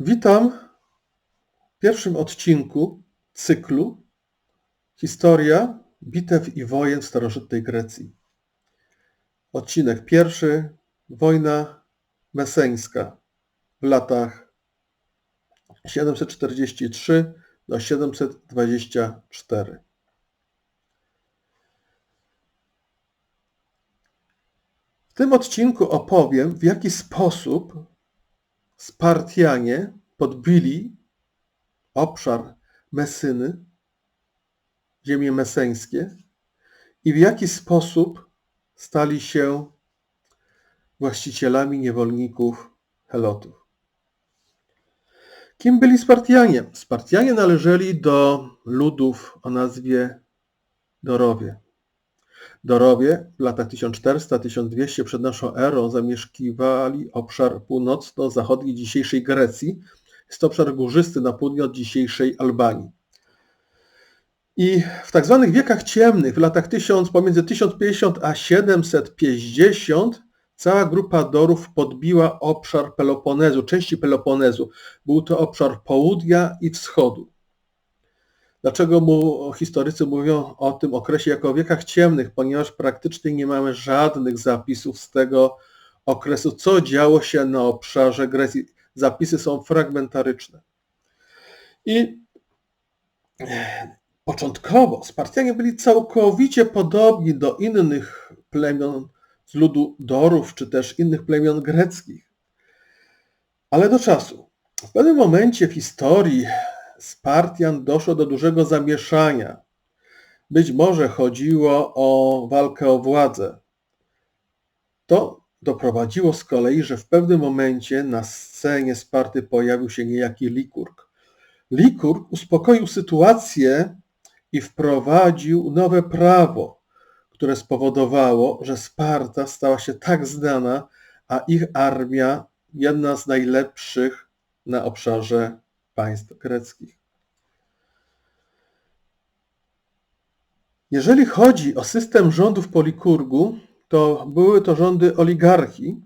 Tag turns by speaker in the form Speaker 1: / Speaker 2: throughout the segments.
Speaker 1: Witam w pierwszym odcinku cyklu Historia bitew i wojen w starożytnej Grecji. Odcinek pierwszy Wojna meseńska w latach 743 do 724. W tym odcinku opowiem, w jaki sposób Spartianie podbili obszar Mesyny, ziemie meseńskie i w jaki sposób stali się właścicielami niewolników Helotów. Kim byli Spartianie? Spartianie należeli do ludów o nazwie Dorowie. Dorowie w latach 1400-1200 przed naszą erą zamieszkiwali obszar północno-zachodni dzisiejszej Grecji. Jest to obszar górzysty na południe od dzisiejszej Albanii. I w tak zwanych wiekach ciemnych, w latach 1000, pomiędzy 1050 a 750, cała grupa Dorów podbiła obszar Peloponezu, części Peloponezu. Był to obszar południa i wschodu. Dlaczego mu historycy mówią o tym okresie jako o wiekach ciemnych? Ponieważ praktycznie nie mamy żadnych zapisów z tego okresu, co działo się na obszarze Grecji. Zapisy są fragmentaryczne. I początkowo Spartianie byli całkowicie podobni do innych plemion z ludu Dorów, czy też innych plemion greckich. Ale do czasu. W pewnym momencie w historii Spartian doszło do dużego zamieszania. Być może chodziło o walkę o władzę. To doprowadziło z kolei, że w pewnym momencie na scenie Sparty pojawił się niejaki Likurg. Likurg uspokoił sytuację i wprowadził nowe prawo, które spowodowało, że Sparta stała się tak znana, a ich armia jedna z najlepszych na obszarze państw greckich. Jeżeli chodzi o system rządów Polikurgu, to były to rządy oligarchii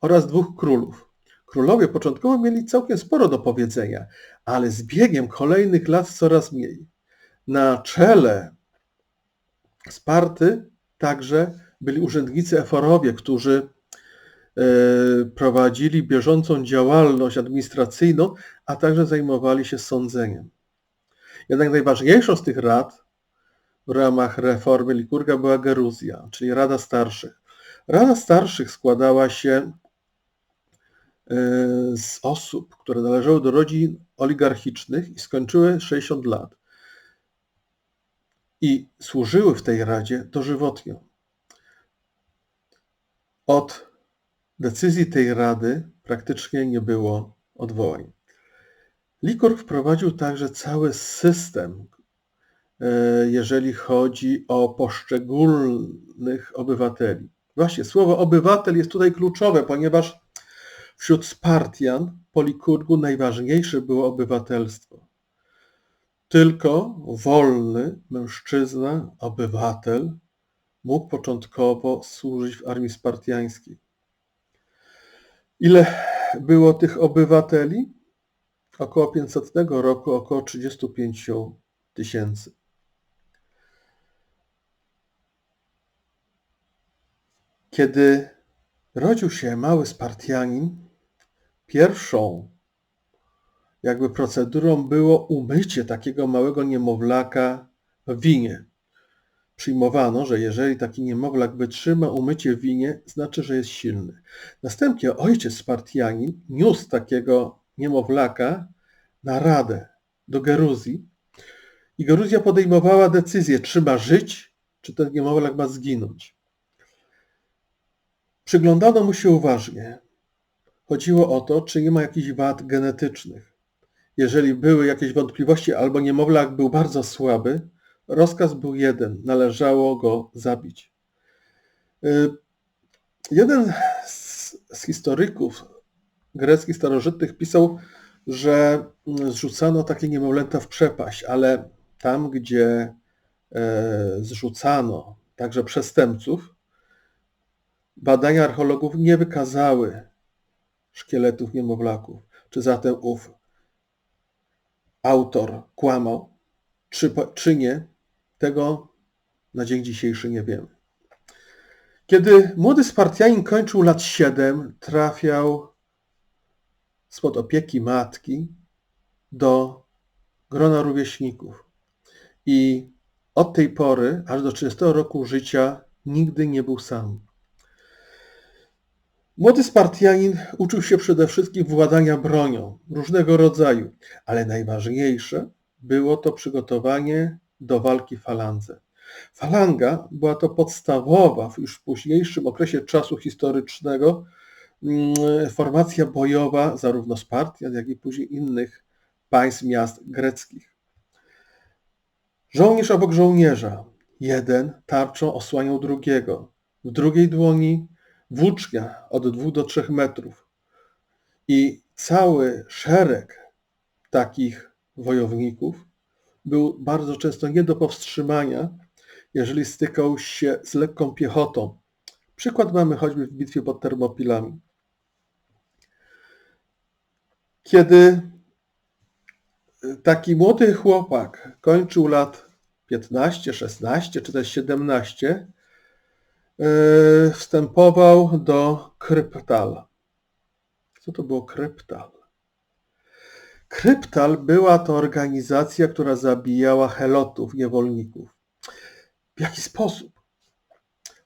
Speaker 1: oraz dwóch królów. Królowie początkowo mieli całkiem sporo do powiedzenia, ale z biegiem kolejnych lat coraz mniej. Na czele Sparty także byli urzędnicy eforowie, którzy E, prowadzili bieżącą działalność administracyjną, a także zajmowali się sądzeniem. Jednak najważniejszą z tych rad w ramach reformy Likurga była Geruzja, czyli Rada Starszych. Rada Starszych składała się e, z osób, które należały do rodzin oligarchicznych i skończyły 60 lat. I służyły w tej radzie dożywotnio. Od decyzji tej Rady praktycznie nie było odwołań. Likor wprowadził także cały system, jeżeli chodzi o poszczególnych obywateli. Właśnie słowo obywatel jest tutaj kluczowe, ponieważ wśród Spartian po Likurgu najważniejsze było obywatelstwo. Tylko wolny mężczyzna, obywatel mógł początkowo służyć w armii spartiańskiej. Ile było tych obywateli? Około 500 roku około 35 tysięcy. Kiedy rodził się mały Spartianin, pierwszą jakby procedurą było umycie takiego małego niemowlaka w winie przyjmowano, że jeżeli taki niemowlak wytrzyma umycie w winie, znaczy, że jest silny. Następnie ojciec Spartianin niósł takiego niemowlaka na radę do Geruzji i Geruzja podejmowała decyzję, czy ma żyć, czy ten niemowlak ma zginąć. Przyglądano mu się uważnie. Chodziło o to, czy nie ma jakichś wad genetycznych. Jeżeli były jakieś wątpliwości albo niemowlak był bardzo słaby, Rozkaz był jeden, należało go zabić. Y, jeden z, historyków greckich starożytnych pisał, że zrzucano takie niemowlęta w przepaść, ale tam, gdzie e, zrzucano także przestępców, badania archeologów nie wykazały szkieletów niemowlaków. czy zatem ów autor kłamał, czy, czy nie, tego na dzień dzisiejszy nie wiemy. Kiedy młody Spartianin kończył lat 7, trafiał spod opieki matki do grona rówieśników. I od tej pory, aż do 30 roku życia, nigdy nie był sam. Młody Spartianin uczył się przede wszystkim władania bronią różnego rodzaju, ale najważniejsze było to przygotowanie do walki w falandze. Falanga była to podstawowa już w późniejszym okresie czasu historycznego mm, formacja bojowa zarówno Spartian, jak i później innych państw, miast greckich. Żołnierz obok żołnierza. Jeden tarczą osłaniał drugiego. W drugiej dłoni włócznia od 2 do 3 metrów. I cały szereg takich wojowników był bardzo często nie do powstrzymania, jeżeli stykał się z lekką piechotą. Przykład mamy choćby w bitwie pod Termopilami. Kiedy taki młody chłopak kończył lat 15, 16 czy też 17, e, wstępował do Kryptal. Co to było Kryptal? Kryptal była to organizacja, która zabijała helotów, niewolników. W jaki sposób?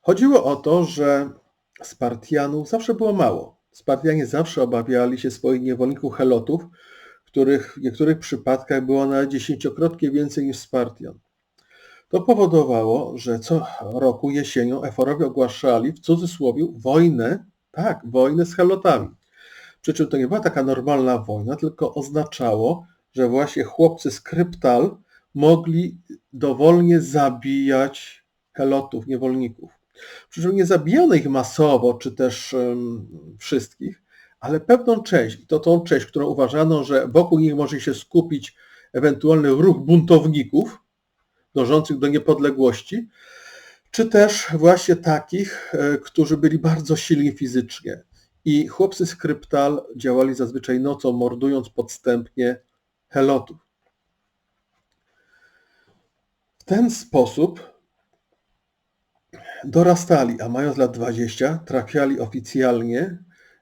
Speaker 1: Chodziło o to, że Spartianów zawsze było mało. Spartianie zawsze obawiali się swoich niewolników helotów, których w niektórych przypadkach było na dziesięciokrotnie więcej niż Spartian. To powodowało, że co roku jesienią Eforowie ogłaszali w cudzysłowie wojnę, tak, wojnę z helotami. Przy czym to nie była taka normalna wojna, tylko oznaczało, że właśnie chłopcy z Kryptal mogli dowolnie zabijać helotów, niewolników. Przy czym nie zabijano ich masowo, czy też um, wszystkich, ale pewną część, i to tą część, którą uważano, że wokół nich może się skupić ewentualny ruch buntowników dążących do niepodległości, czy też właśnie takich, e, którzy byli bardzo silni fizycznie. I chłopcy z Kryptal działali zazwyczaj nocą, mordując podstępnie helotów. W ten sposób dorastali, a mając lat 20, trafiali oficjalnie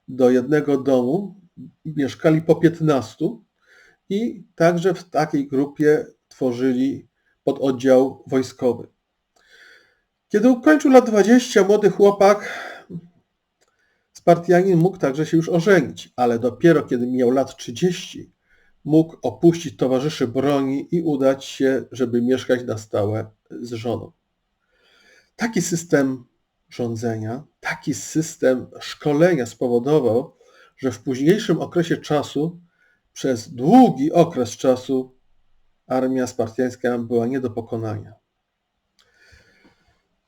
Speaker 1: do jednego domu, mieszkali po 15 i także w takiej grupie tworzyli pododdział wojskowy. Kiedy ukończył lat 20, młody chłopak Spartianin mógł także się już ożenić, ale dopiero kiedy miał lat 30, mógł opuścić towarzyszy broni i udać się, żeby mieszkać na stałe z żoną. Taki system rządzenia, taki system szkolenia spowodował, że w późniejszym okresie czasu, przez długi okres czasu, armia spartiańska była nie do pokonania.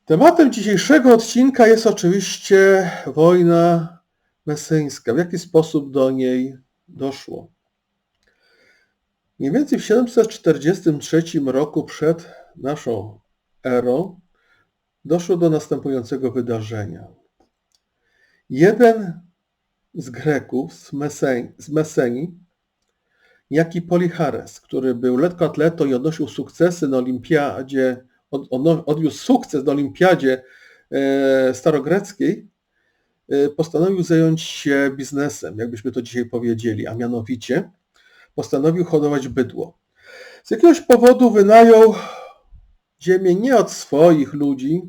Speaker 1: Tematem dzisiejszego odcinka jest oczywiście wojna mesyńska. W jaki sposób do niej doszło? Mniej więcej w 743 roku przed naszą erą doszło do następującego wydarzenia. Jeden z Greków z, Meseni, z Mesenii, jaki Polichares, który był lekkoatletą i odnosił sukcesy na olimpiadzie, od, odniósł sukces na olimpiadzie e, starogreckiej, e, postanowił zająć się biznesem, jakbyśmy to dzisiaj powiedzieli, a mianowicie postanowił hodować bydło. Z jakiegoś powodu wynajął ziemię nie od swoich ludzi,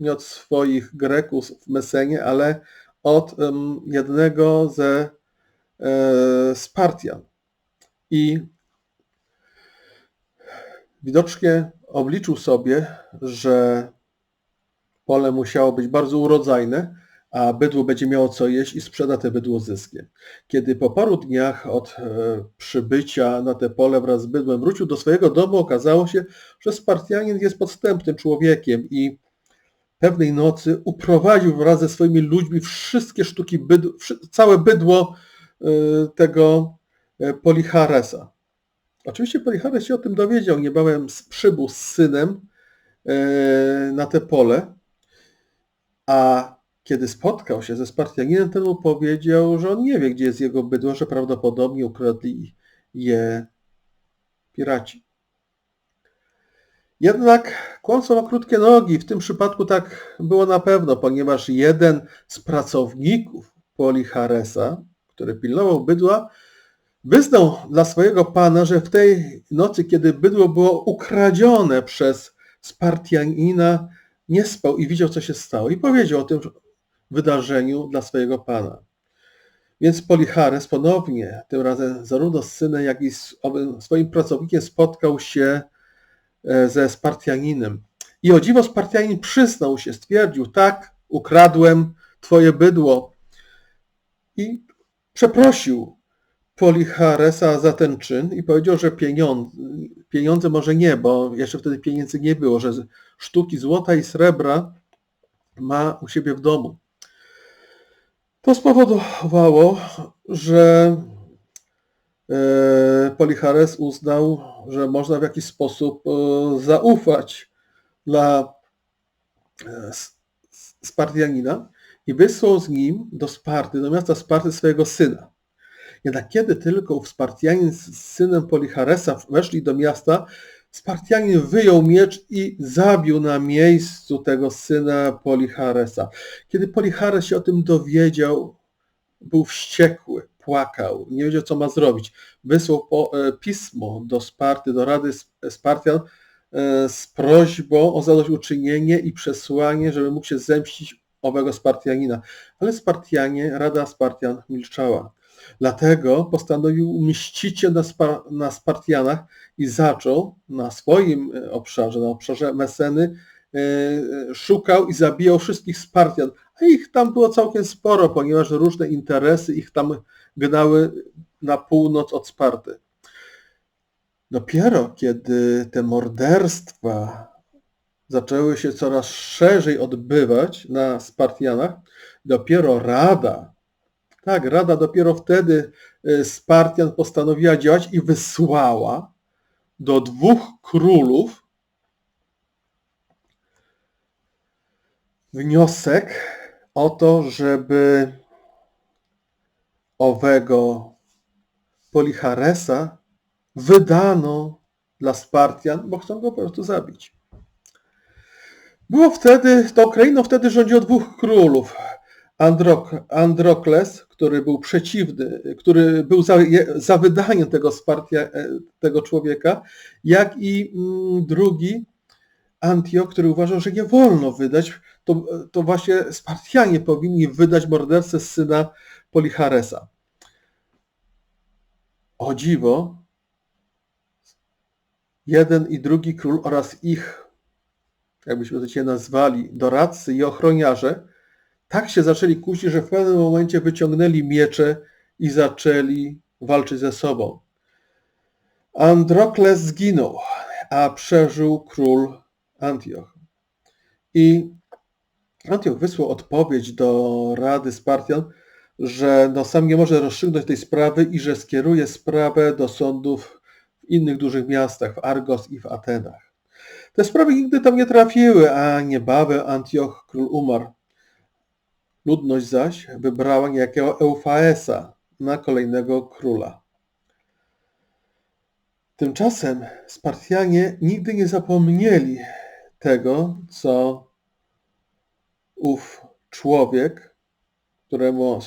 Speaker 1: nie od swoich Greków w Mesenie, ale od jednego ze e, Spartian. I widocznie obliczył sobie, że pole musiało być bardzo urodzajne, a bydło będzie miało co jeść i sprzeda te bydło zyskiem. Kiedy po paru dniach od e, przybycia na te pole wraz z bydłem wrócił do swojego domu, okazało się, że Spartianin jest podstępnym człowiekiem i pewnej nocy uprowadził wraz ze swoimi ludźmi wszystkie sztuki bydła, całe bydło e, tego Policharesa. Oczywiście Polichares się o tym dowiedział, niebawem przybył z synem na te pole, a Kiedy spotkał się ze Spartianinem, ten mu powiedział, że on nie wie, gdzie jest jego bydło, że prawdopodobnie ukradli je piraci. Jednak kłamstwo ma krótkie nogi. W tym przypadku tak było na pewno, ponieważ jeden z pracowników Poliharesa, który pilnował bydła, wyznał dla swojego pana, że w tej nocy, kiedy bydło było ukradzione przez Spartianina, nie spał i widział, co się stało. I powiedział o tym wydarzeniu dla swojego pana. Więc Polichares ponownie, tym razem zarówno z synem, jak i z swoim pracownikiem spotkał się e, ze Spartianinem. I o dziwo Spartianin przyznał się, stwierdził, tak, ukradłem twoje bydło. I przeprosił Policharesa za ten czyn i powiedział, że pieniądze, pieniądze może nie, bo jeszcze wtedy pieniędzy nie było, że sztuki złota i srebra ma u siebie w domu. To spowodowało, że e, Polichares uznał, że można w jakiś sposób e, zaufać dla e, Spartianina i wysłał z nim do Sparty, do miasta Sparty swojego syna. Jednak kiedy tylko Spartianin z synem Policharesa weszli do miasta, Spartianin wyjął miecz i zabił na miejscu tego syna Policharesa. Kiedy Polichares się o tym dowiedział, był wściekły, płakał, nie wiedział co ma zrobić. Wysłał e, pismo do Sparty, do Rady Spartian e, z prośbą o zadośćuczynienie i przesłanie, żeby mógł się zemścić owego Spartianina. Ale Spartianie, Rada Spartian milczała. Dlatego postanowił mścić się na, na Spartianach i zaczął na swoim e, obszarze, na obszarze Meseny, e, e, szukał i zabijał wszystkich Spartian. A ich tam było całkiem sporo, ponieważ różne interesy ich tam gnały na północ od Sparty. Dopiero kiedy te morderstwa zaczęły się coraz szerzej odbywać na Spartianach, dopiero Rada tak, Rada dopiero wtedy y, Spartian postanowiła działać i wysłała do dwóch królów wniosek o to, żeby owego Policharesa wydano dla Spartian, bo chcą go po prostu zabić. Było wtedy, to Ukrainą wtedy rządziło dwóch królów. Androk, Androkles, który był przeciwny, który był za, za wydaniem tego wsparcia e, tego człowieka, jak i mm, drugi Antioch, który uważał, że nie wolno wydać, to, to właśnie Spartianie powinni wydać mordercę syna Policharesa. O dziwo, jeden i drugi król oraz ich, jakbyśmy to dzisiaj nazwali, doradcy i ochroniarze, tak się zaczęli kłócić, że w pewnym momencie wyciągnęli miecze i zaczęli walczyć ze sobą. Androkles zginął, a przeżył król Antioch. I Antioch wysłał odpowiedź do Rady Spartian, że no sam nie może rozstrzygnąć tej sprawy i że skieruje sprawę do sądów w innych dużych miastach, w Argos i w Atenach. Te sprawy nigdy tam nie trafiły, a niebawem Antioch król umarł. Ludność zaś wybrała niejakiego Eufaesa na kolejnego króla. Tymczasem Spartianie nigdy nie zapomnieli tego, co ów człowiek, któremu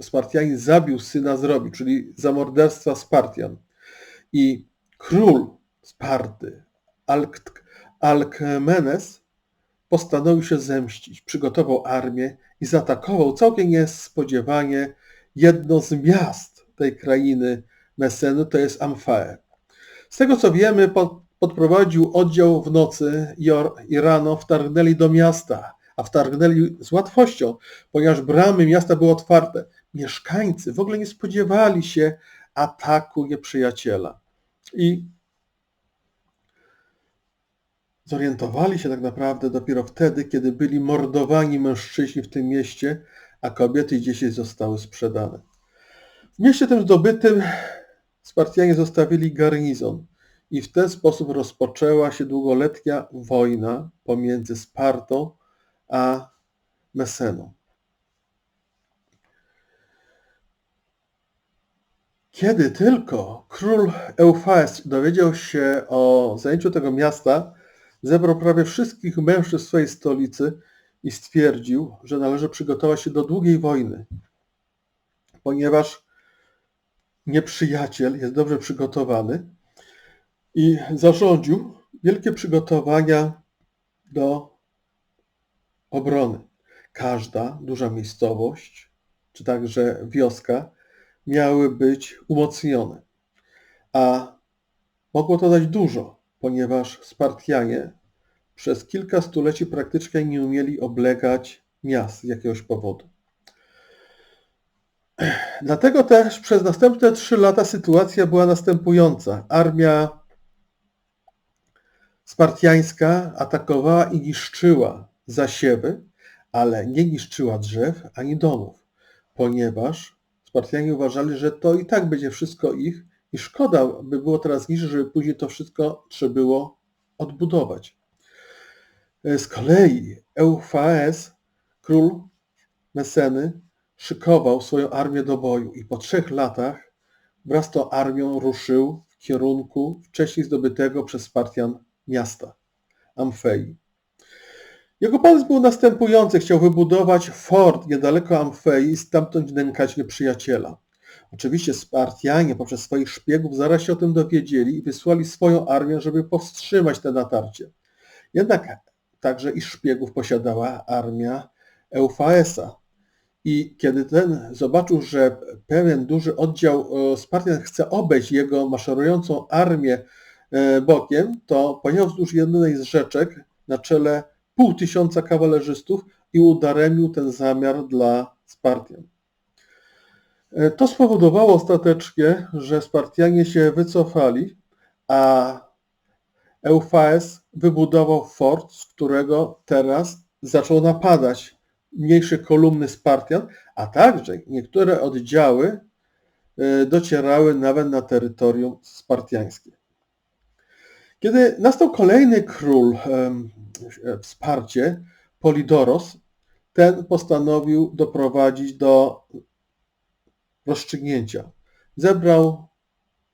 Speaker 1: Spartianin zabił syna zrobił, czyli za morderstwa Spartian. I król Sparty, Alk Alkmenes, postanowił się zemścić. Przygotował armię i zaatakował całkiem niespodziewanie jedno z miast tej krainy Meseny, to jest Amfae. Z tego co wiemy, pod, podprowadził oddział w nocy i rano wtargnęli do miasta, a wtargnęli z łatwością, ponieważ bramy miasta były otwarte. Mieszkańcy w ogóle nie spodziewali się ataku nieprzyjaciela. I Zorientowali się tak naprawdę dopiero wtedy, kiedy byli mordowani mężczyźni w tym mieście, a kobiety i dzieci zostały sprzedane. W mieście tym zdobytym Spartianie zostawili garnizon i w ten sposób rozpoczęła się długoletnia wojna pomiędzy Spartą a Meseną. Kiedy tylko król Eufaest dowiedział się o zajęciu tego miasta, zebrał prawie wszystkich mężczyzn swojej stolicy i stwierdził, że należy przygotować się do długiej wojny, ponieważ nieprzyjaciel jest dobrze przygotowany i zarządził wielkie przygotowania do obrony. Każda duża miejscowość, czy także wioska, miały być umocnione. A mogło to dać dużo, ponieważ Spartianie przez kilka stuleci praktycznie nie umieli oblegać miast z jakiegoś powodu. Dlatego też przez następne trzy lata sytuacja była następująca. Armia spartiańska atakowała i niszczyła zasiewy, ale nie niszczyła drzew ani domów, ponieważ Spartianie uważali, że to i tak będzie wszystko ich i szkoda by było teraz niszczyć, żeby później to wszystko trzeba było odbudować. Z kolei Eufaes, król Meseny, szykował swoją armię do boju i po trzech latach wraz z tą armią ruszył w kierunku wcześniej zdobytego przez Spartian miasta, Amfei. Jego pomysł był następujący. Chciał wybudować fort niedaleko Amfei i stamtąd nękać nieprzyjaciela. Oczywiście Spartianie poprzez swoich szpiegów zaraz się o tym dowiedzieli i wysłali swoją armię, żeby powstrzymać te natarcie. Jednak także i szpiegów posiadała armia Eufaesa. I kiedy ten zobaczył, że pewien duży oddział e, Spartian chce obejść jego maszerującą armię e, bokiem, to pojechał wzdłuż jednej z rzeczek na czele pół tysiąca kawalerzystów i udaremił ten zamiar dla Spartian. E, to spowodowało ostatecznie, że Spartianie się wycofali, a Eufaes wybudował fort, z którego teraz zaczął napadać mniejsze kolumny Spartian, a także niektóre oddziały e, docierały nawet na terytorium spartiańskie. Kiedy nastał kolejny król wsparcie, Polidoros, ten postanowił doprowadzić do rozstrzygnięcia. Zebrał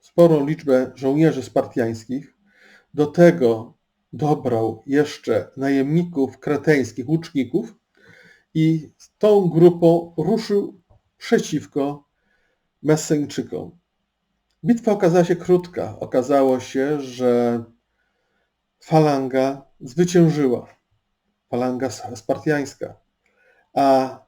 Speaker 1: sporą liczbę żołnierzy spartiańskich, do tego dobrał jeszcze najemników kreteńskich, łuczników i z tą grupą ruszył przeciwko Messeńczykom. Bitwa okazała się krótka. Okazało się, że falanga zwyciężyła, falanga spartiańska, a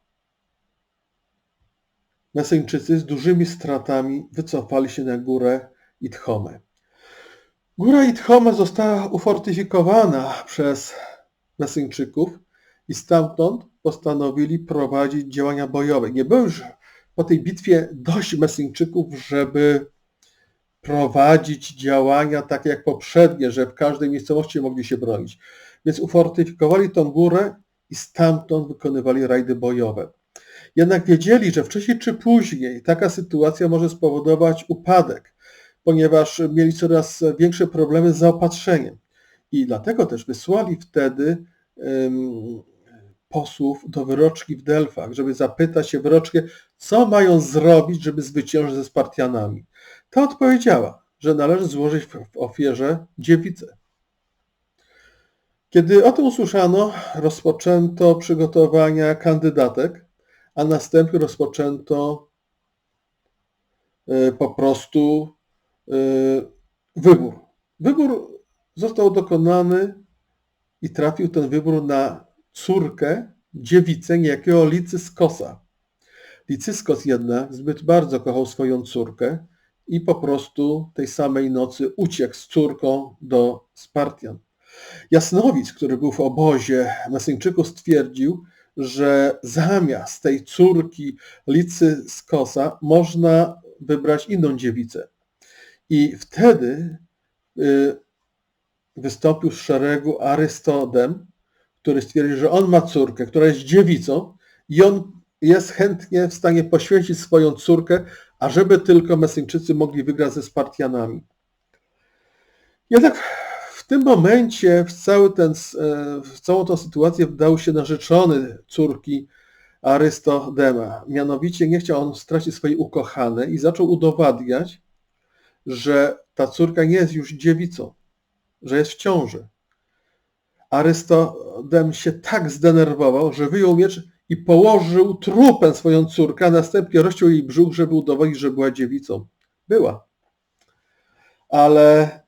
Speaker 1: Mesyńczycy z dużymi stratami wycofali się na górę Itchome. Góra Itchome została ufortyfikowana przez Mesyńczyków i stamtąd postanowili prowadzić działania bojowe. Nie było już po tej bitwie dość Mesyńczyków, żeby prowadzić działania takie jak poprzednie, że w każdej miejscowości mogli się bronić. Więc ufortyfikowali tą górę i stamtąd wykonywali rajdy bojowe. Jednak wiedzieli, że wcześniej czy później taka sytuacja może spowodować upadek, ponieważ mieli coraz większe problemy z zaopatrzeniem. I dlatego też wysłali wtedy um, posłów do wyroczki w Delfach, żeby zapytać się wyroczkę, co mają zrobić, żeby zwyciężyć ze Spartianami. Ta odpowiedziała, że należy złożyć w ofierze dziewicę. Kiedy o tym usłyszano, rozpoczęto przygotowania kandydatek, a następnie rozpoczęto e, po prostu e, wybór. Wybór został dokonany i trafił ten wybór na córkę, dziewicę niejakiego Licyskosa. Licyskos jednak zbyt bardzo kochał swoją córkę i po prostu tej samej nocy uciekł z córką do Spartian. Jasnowic, który był w obozie Mesyńczyków, stwierdził, że zamiast tej córki Licyskosa można wybrać inną dziewicę. I wtedy y, wystąpił z szeregu Arystodem, który stwierdził, że on ma córkę, która jest dziewicą i on jest chętnie w stanie poświęcić swoją córkę, ażeby tylko Mesyńczycy mogli wygrać ze Spartianami. Jednak tym momencie w, cały ten, e, w całą tę sytuację wdał się narzeczony córki Arystodema. Mianowicie nie chciał on stracić swojej ukochanej i zaczął udowadniać, że ta córka nie jest już dziewicą, że jest w ciąży. Arystodem się tak zdenerwował, że wyjął miecz i położył trupem swoją córkę, a następnie rozciął jej brzuch, żeby udowodnić, że była dziewicą. Była. Ale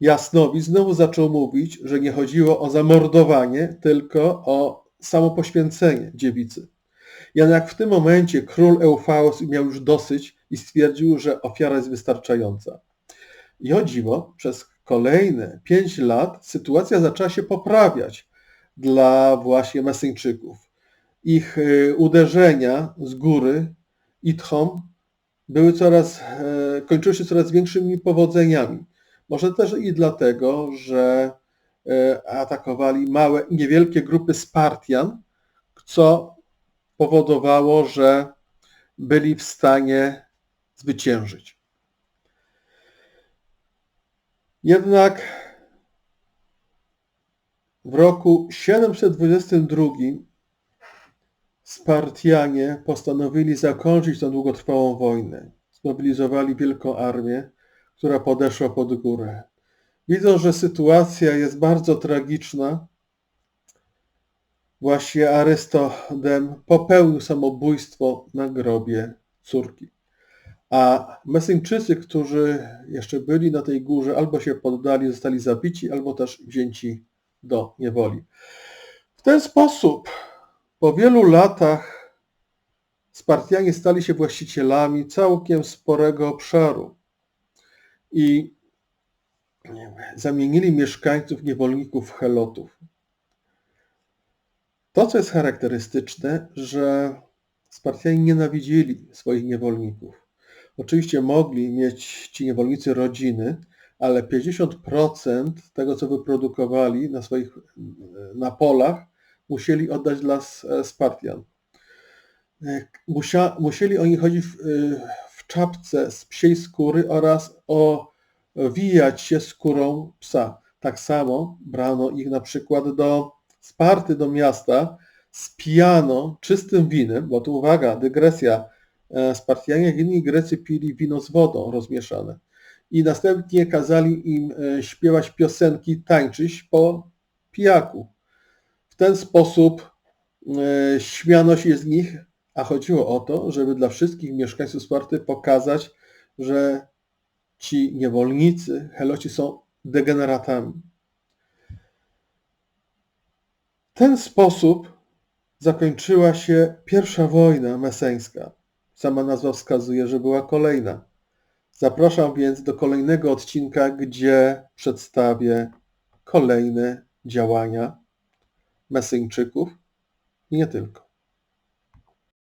Speaker 1: Jasnowidz znowu zaczął mówić, że nie chodziło o zamordowanie, tylko o samopoświęcenie dziewicy. Jednak w tym momencie król Eufałos miał już dosyć i stwierdził, że ofiara jest wystarczająca. I o dziwo, przez kolejne pięć lat sytuacja zaczęła się poprawiać dla właśnie Mesyńczyków. Ich y, uderzenia z góry, Idchom, były coraz, e, kończyły się coraz większymi powodzeniami. Może też i dlatego, że e, atakowali małe, niewielkie grupy Spartian, co powodowało, że byli w stanie zwyciężyć. Jednak w roku 722 Spartianie postanowili zakończyć tę długotrwałą wojnę. Zmobilizowali wielką armię, która podeszła pod górę. Widząc, że sytuacja jest bardzo tragiczna, właśnie Arystodem popełnił samobójstwo na grobie córki. A Mesyńczycy, którzy jeszcze byli na tej górze, albo się poddali, zostali zabici, albo też wzięci do niewoli. W ten sposób po wielu latach Spartianie stali się właścicielami całkiem sporego obszaru i zamienili mieszkańców niewolników w helotów. To, co jest charakterystyczne, że Spartianie nienawidzili swoich niewolników. Oczywiście mogli mieć ci niewolnicy rodziny, ale 50% tego, co wyprodukowali na swoich na polach, musieli oddać dla Spartian. Musia, musieli oni chodzić w, czapce z psiej skóry oraz owijać się skórą psa. Tak samo brano ich na przykład do Sparty, do miasta, spijano czystym winem, bo tu uwaga, dygresja, E, Spartianie, inni Grecy pili wino z wodą rozmieszane i następnie kazali im e, śpiewać piosenki, tańczyć po pijaku. W ten sposób e, śmiano się z nich, a chodziło o to, żeby dla wszystkich mieszkańców Sparty pokazać, że ci niewolnicy, heloci są degeneratami. W ten sposób zakończyła się pierwsza wojna meseńska. Sama nazwa wskazuje, że była kolejna. Zapraszam więc do kolejnego odcinka, gdzie przedstawię kolejne działania Mesyńczyków i nie tylko.